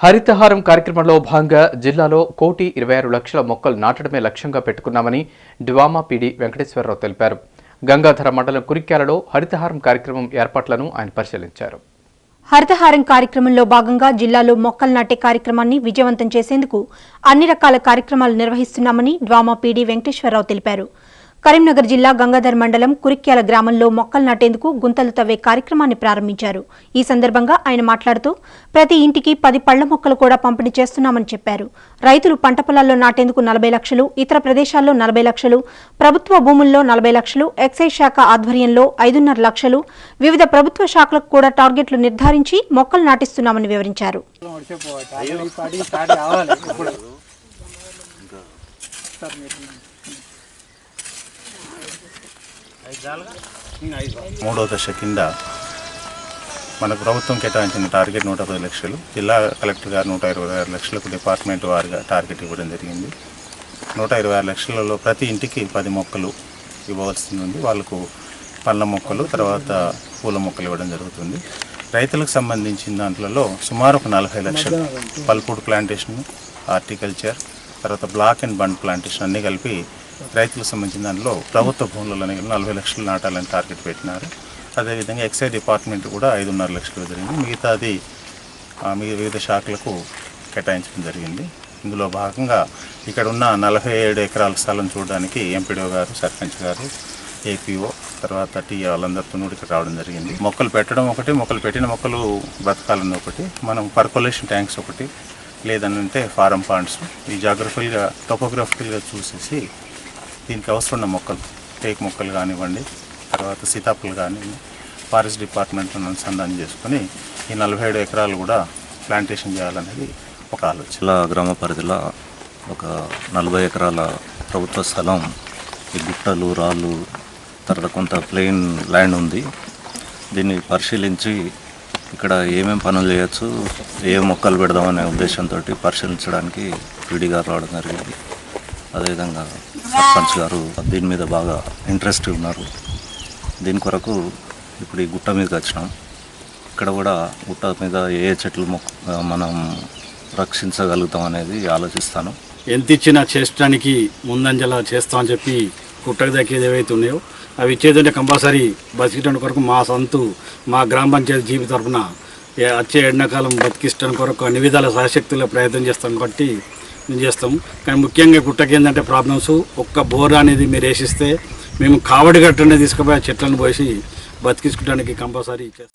హరితహారం కార్యక్రమంలో భాగంగా జిల్లాలో కోటి ఇరవై ఆరు లక్షల మొక్కలు నాటడమే లక్ష్యంగా పెట్టుకున్నామని డ్వామా పీడీ వెంకటేశ్వరరావు తెలిపారు. గంగాధర మండలం కురిక్యాలలో హరితహారం కార్యక్రమం ఏర్పాట్లను ఆయన పరిశీలించారు. హరితహారం కార్యక్రమంలో భాగంగా జిల్లాలో మొక్కలు నాటే కార్యక్రమాన్ని విజయవంతం చేసేందుకు అన్ని రకాల కార్యక్రమాలు నిర్వహిస్తున్నామని డ్వామా పీడీ వెంకటేశ్వరరావు తెలిపారు. కరీంనగర్ జిల్లా గంగాధర్ మండలం కురిక్యాల గ్రామంలో మొక్కలు నాటేందుకు గుంతలు తవ్వే కార్యక్రమాన్ని ప్రారంభించారు. ఈ సందర్భంగా ఆయన మాట్లాడుతూ ప్రతి ఇంటికి పది పళ్ళ మొక్కలు కూడా పంపిణీ చేస్తున్నామని చెప్పారు. రైతులు పంట పొలాల్లో నాటేందుకు నలభై లక్షలు ఇతర ప్రదేశాల్లో నలభై లక్షలు ప్రభుత్వ భూముల్లో నలభై లక్షలు ఎక్సైజ్ శాఖ ఆధ్వర్యంలో ఐదున్నర లక్షలు వివిధ ప్రభుత్వ శాఖలకు కూడా టార్గెట్లు నిర్ధారించి మొక్కలు నాటిస్తున్నామని వివరించారు. మూడో దశ కింద మన ప్రభుత్వం కేటాయించిన టార్గెట్ నూట పది లక్షలు. జిల్లా కలెక్టర్ గారు నూట ఇరవై ఆరు లక్షలకు డిపార్ట్మెంట్ వారిగా టార్గెట్ ఇవ్వడం జరిగింది. నూట ఇరవై ఆరు లక్షలలో ప్రతి ఇంటికి పది మొక్కలు ఇవ్వవలసింది ఉంది. వాళ్ళకు పళ్ళ మొక్కలు తర్వాత పూల మొక్కలు ఇవ్వడం జరుగుతుంది. రైతులకు సంబంధించిన దాంట్లో సుమారు ఒక నలభై లక్షలు పల్పూడ్ ప్లాంటేషన్ హార్టికల్చర్ తర్వాత బ్లాక్ అండ్ బండ్ ప్లాంటేషన్ అన్నీ కలిపి రైతులకు సంబంధించిన దానిలో ప్రభుత్వ భూములలో నలభై లక్షలు నాటాలని టార్గెట్ పెట్టినారు. అదేవిధంగా ఎక్సైజ్ డిపార్ట్మెంట్ కూడా ఐదున్నర లక్షలు జరిగింది. మిగతాది మీ వివిధ శాఖలకు కేటాయించడం జరిగింది. ఇందులో భాగంగా ఇక్కడ ఉన్న నలభై ఏడు ఎకరాల స్థలం చూడడానికి ఎంపీడీఓ గారు సర్పంచ్ గారు ఏపీఓ తర్వాత టీఏ వాళ్ళందరితో కూడా ఇక్కడ రావడం జరిగింది. మొక్కలు పెట్టడం ఒకటి మొక్కలు పెట్టిన మొక్కలు బ్రతకాలని ఒకటి మనం పర్కొలేషన్ ట్యాంక్స్ ఒకటి లేదనంటే ఫారం పాండ్స్. ఈ జాగ్రఫీగా టొపోగ్రఫికల్గా చూసేసి దీనికి అవసరం ఉన్న మొక్కలు. టేక్ మొక్కలు కానివ్వండి తర్వాత సీతాపులు కానివ్వండి ఫారెస్ట్ డిపార్ట్మెంట్ను అనుసంధానం చేసుకొని ఈ నలభై ఏడు ఎకరాలు కూడా ప్లాంటేషన్ చేయాలనేది ఒక ఆలోచన. జిల్లా గ్రామ పరిధిలో ఒక నలభై ఎకరాల ప్రభుత్వ స్థలం ఈ గుట్టలు రాళ్ళు తర్వాత కొంత ప్లెయిన్ ల్యాండ్ ఉంది. దీన్ని పరిశీలించి ఇక్కడ ఏమేమి పనులు చేయొచ్చు ఏ మొక్కలు పెడదామనే ఉద్దేశంతో పరిశీలించడానికి పీడీ గారు రావడం జరిగింది. అదేవిధంగా సర్పంచ్ గారు దీని మీద బాగా ఇంట్రెస్ట్ ఉన్నారు. దీని కొరకు ఇప్పుడు ఈ గుట్ట మీదకి వచ్చినాం. ఇక్కడ కూడా గుట్ట మీద ఏ ఏ చెట్లు మొక్క మనం రక్షించగలుగుతాం అనేది ఆలోచిస్తాను. ఎంత ఇచ్చినా చేసడానికి ముందంజలా చేస్తామని చెప్పి గుట్టకు దక్కేది ఏవైతే ఉన్నాయో అవి ఇచ్చేదంటే కంపల్సరీ బతికించడం కొరకు మా సొంతు మా గ్రామ పంచాయతీ జీవి తరఫున వచ్చే ఎండాకాలం బతికించడం కొరకు అన్ని విధాల సహశక్తుల ప్రయత్నం చేస్తాం కాబట్టి మేము చేస్తాం. కానీ ముఖ్యంగా గుట్టకి ఏంటంటే ప్రాబ్లమ్స్ ఒక్క బోర్ అనేది మీరు వేసిస్తే మేము కావడి గట్టనే తీసుకుపోయి ఆ చెట్లను పోసి బతికించుకోవడానికి కంపల్సరీ ఇచ్చేస్తాం